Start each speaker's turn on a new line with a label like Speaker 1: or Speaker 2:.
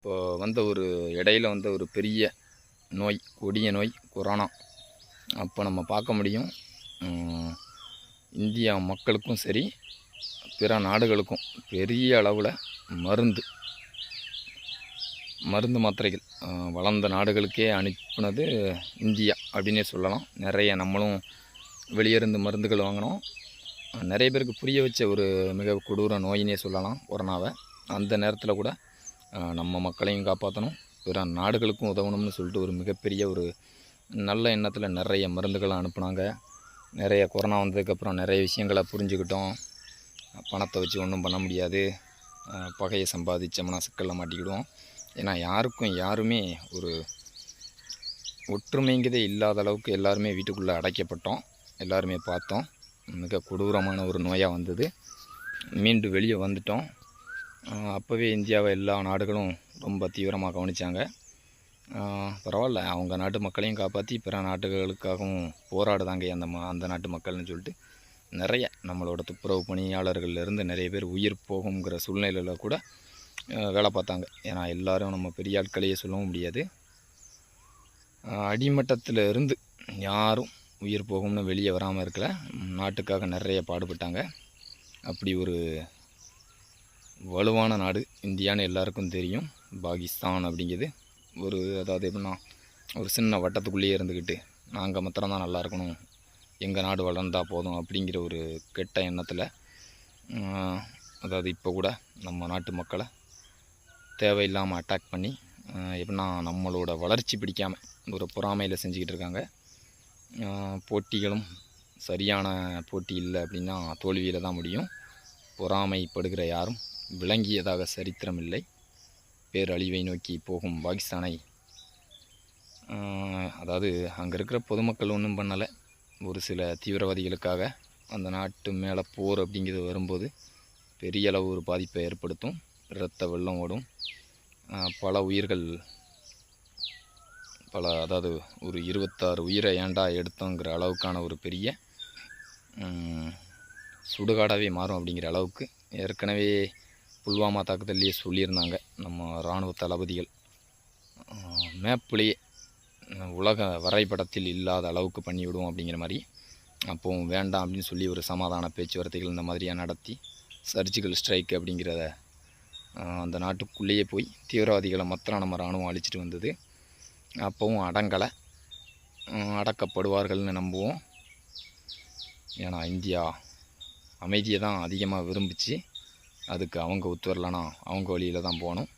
Speaker 1: இப்போ வந்த ஒரு இடையில வந்த ஒரு பெரிய நோய் கொடிய நோய் கொரோனா. அப்போ நம்ம பார்க்க முடியும். இந்தியா மக்களுக்கும் சரி பிற நாடுகளுக்கும் பெரிய அளவில் மருந்து மருந்து மாத்திரைகள் வளர்ந்த நாடுகளுக்கே அனுப்பினது இந்தியா அப்படின்னே சொல்லலாம். நிறைய நம்மளும் வெளியே இருந்து மருந்துகள் வாங்கினோம். நிறைய பேருக்கு புரிய வச்ச ஒரு மிக கொடூர நோயினே சொல்லலாம் கொரோனாவை. அந்த நேரத்தில் கூட நம்ம மக்களையும் காப்பாற்றணும் பிற நாடுகளுக்கும் உதவணும்னு சொல்லிட்டு ஒரு மிகப்பெரிய ஒரு நல்ல எண்ணத்தில் நிறைய மருந்துகளை அனுப்புனாங்க. நிறைய கொரோனா வந்ததுக்கப்புறம் நிறைய விஷயங்களை புரிஞ்சுக்கிட்டோம். பணத்தை வச்சு ஒன்றும் பண்ண முடியாது. பகையை சம்பாதிச்சோம்னா சிக்கலில் மாட்டிக்கிடுவோம். ஏன்னா யாருக்கும் யாருமே ஒரு ஒற்றுமைங்கிறதே இல்லாத அளவுக்கு எல்லாருமே வீட்டுக்குள்ளே அடைக்கப்பட்டோம். எல்லாருமே பார்த்தோம். மிக கொடூரமான ஒரு நோயாக வந்தது. மீண்டு வெளியே வந்துட்டோம். அப்போவே இந்தியாவை எல்லா நாடுகளும் ரொம்ப தீவிரமாக கவனித்தாங்க பரவாயில்ல அவங்க நாட்டு மக்களையும் காப்பாற்றி பிற நாட்டுகளுக்காகவும் போராடுதாங்க அந்த ம அந்த நாட்டு மக்கள்னு சொல்லிட்டு. நிறைய நம்மளோட துப்புரவு பணியாளர்கள்லேருந்து நிறைய பேர் உயிர் போகுங்கிற சூழ்நிலையில் கூட வேலை பார்த்தாங்க. ஏன்னா எல்லோரும் நம்ம பெரிய ஆட்களையே சொல்லவும் முடியாது. அடிமட்டத்தில் இருந்து யாரும் உயிர் போகும்னு வெளியே வராமல் இருக்கல. நாட்டுக்காக நிறைய பாடுபட்டாங்க. அப்படி ஒரு வலுவான நாடு. இந்தியான்னு எல்லாருக்கும் தெரியும். பாகிஸ்தான் அப்படிங்கிறது ஒரு அதாவது எப்படின்னா ஒரு சின்ன வட்டத்துக்குள்ளேயே இருந்துக்கிட்டு நாங்கள் மாத்திரம்தான் நல்லா இருக்கணும். எங்கள் நாடு வளர்ந்தால் போதும் அப்படிங்கிற ஒரு கெட்ட எண்ணத்தில் அதாவது இப்போ கூட நம்ம நாட்டு மக்களை தேவையில்லாமல் அட்டாக் பண்ணி எப்படின்னா நம்மளோட வளர்ச்சி பிடிக்காமல் ஒரு பொறாமையில் செஞ்சுக்கிட்டு இருக்காங்க. போட்டிகளும் சரியான போட்டி இல்லை அப்படின்னா தோல்வியில் தான் முடியும். பொறாமைப்படுகிற யாரும் விளங்கியதாக சரித்திரம் இல்லை பேரழிவை நோக்கி போகும் பாகிஸ்தானை அதாவது அங்கே இருக்கிற பொதுமக்கள் ஒன்றும் பண்ணலை. ஒரு சில தீவிரவாதிகளுக்காக அந்த நாட்டு மேலே போர் அப்படிங்கிறது வரும்போது பெரிய அளவு ஒரு பாதிப்பை ஏற்படுத்தும். இரத்த வெள்ளம் ஓடும். பல உயிர்கள் பல அதாவது ஒரு இருபத்தாறு உயிரை ஏண்டா எடுத்தோங்கிற அளவுக்கான ஒரு பெரிய சுடுகாடாகவே மாறும் அப்படிங்கிற அளவுக்கு ஏற்கனவே புல்வாமா தாக்குதல்லையே சொல்லியிருந்தாங்க நம்ம இராணுவ தளபதிகள். மேப்லேயே உலக வரைபடத்தில் இல்லாத அளவுக்கு பண்ணிவிடும் அப்படிங்கிற மாதிரி. அப்போவும் வேண்டாம் அப்படின்னு சொல்லி ஒரு சமாதான பேச்சுவார்த்தைகள் இந்த மாதிரியாக நடத்தி சர்ஜிக்கல் ஸ்ட்ரைக் அப்படிங்கிறத அந்த நாட்டுக்குள்ளேயே போய் தீவிரவாதிகளை மாத்திரம் நம்ம இராணுவம் அழிச்சிட்டு வந்தது. அப்போவும் அடங்கலை. அடக்கப்படுவார்கள்னு நம்புவோம். ஏன்னா இந்தியா அமைதியை தான் அதிகமாக விரும்பிச்சு. அதுக்கு அவங்க ஒத்து வரலன்னா அவங்க வழியில் தான் போகணும்.